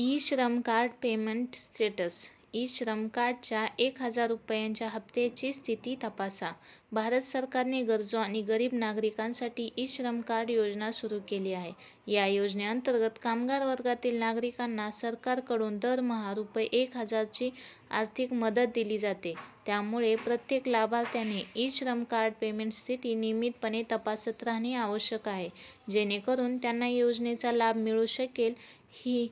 E Shram card payment status. E श्रम कार्डच्या एक हजार रुपयांच्या हप्त्याची स्थिती तपासा. भारत सरकारने गरजू आणि गरीब नागरिकांसाठी ई श्रम कार्ड योजना सुरू केली आहे. या योजनेअंतर्गत कामगार वर्गातील नागरिकांना सरकारकडून दरमहा रुपये एक हजारची आर्थिक मदत दिली जाते. त्यामुळे प्रत्येक लाभार्थ्याने ई श्रम कार्ड पेमेंट स्थिती नियमितपणे तपासत राहणे आवश्यक आहे. जेणेकरून त्यांना योजनेचा लाभ मिळू शकेल. ही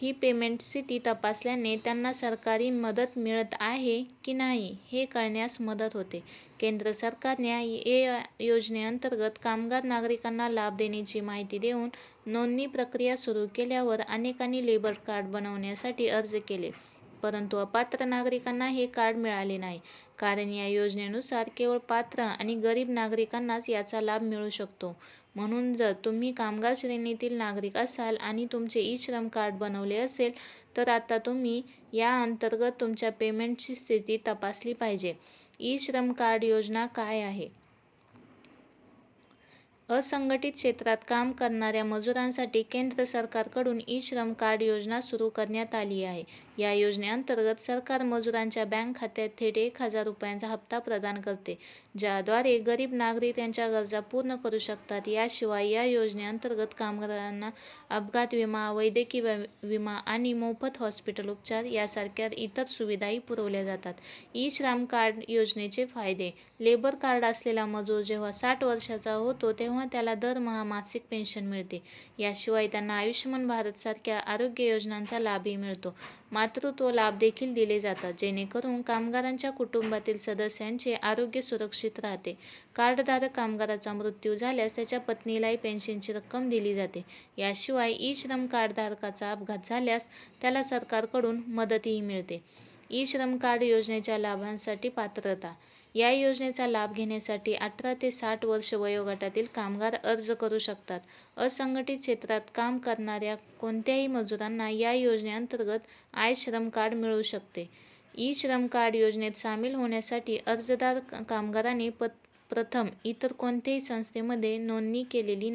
ही पेमेंट स्थिती तपासल्याने त्यांना सरकारी मदत मिळत आहे की नाही हे कळण्यास मदत होते. केंद्र सरकारने या योजनेअंतर्गत कामगार नागरिकांना लाभ देण्याची माहिती देऊन नोंदणी प्रक्रिया सुरू केल्यावर अनेकांनी लेबर कार्ड बनवण्यासाठी अर्ज केले. परंतु अपात्र नागरिकांना हे कार्ड मिळाले नाही. कारण या योजनेनुसार केवळ पात्र आणि गरीब नागरिकांनाच याचा लाभ मिळू शकतो. म्हणून जर तुम्ही कामगार श्रेणीतील नागरिक असाल आणि तुमचे ई श्रम कार्ड बनवले असेल तर आता तुम्ही या अंतर्गत तुमच्या पेमेंटची स्थिती तपासली पाहिजे. ई श्रम कार्ड योजना काय आहे? असंघटित क्षेत्रात काम करणाऱ्या मजुरांसाठी केंद्र सरकारकडून ई श्रम कार्ड योजना सुरू करण्यात आली आहे. या योजनेअंतर्गत सरकार मजुरांच्या बँक खात्यात थेट एक हजार रुपयांचा हप्ता प्रदान करते ज्याद्वारे गरीब नागरिक त्यांच्या गरजा पूर्ण करू शकतात. याशिवाय या योजनेअंतर्गत कामगारांना अपघात विमा वैद्यकीय विमा आणि मोफत हॉस्पिटल उपचार यासारख्या इतर सुविधाही पुरवल्या जातात. ई श्रम कार्ड योजनेचे फायदे. लेबर कार्ड असलेला मजूर जेव्हा साठ वर्षाचा होतो तेव्हा त्याला दरमहा मासिक पेन्शन मिळते. याशिवाय त्यांना आयुष्यमान भारतसारख्या आरोग्य योजनांचा लाभही मिळतो. मातृत्व लाभ देखील दिले जातात. जेणेकरून कामगारांच्या कुटुंबातील सदस्यांचे आरोग्य सुरक्षित राहते. कार्डधारक कामगाराचा मृत्यू झाल्यास त्याच्या पत्नीलाही पेन्शनची रक्कम दिली जाते. याशिवाय ई श्रम कार्डधारकाचा अपघात झाल्यास त्याला सरकारकडून मदतही मिळते. ई श्रम कार्ड योजनेच्या लाभांसाठी पात्रता या योजनेचा लाभ घेण्यासाठी अठरा ते साठ वर्ष वयोगटातील कामगार अर्ज करू शकतात. असंघटित क्षेत्रात काम करणाऱ्या कोणत्याही मजुरांना या योजनेअंतर्गत आय श्रम कार्ड मिळू शकते. ई श्रम कार्ड योजनेत सामील होण्यासाठी अर्जदार कामगारांनी प्रथम इतर कोणत्याही संस्थेमध्ये नोंदणी केलेली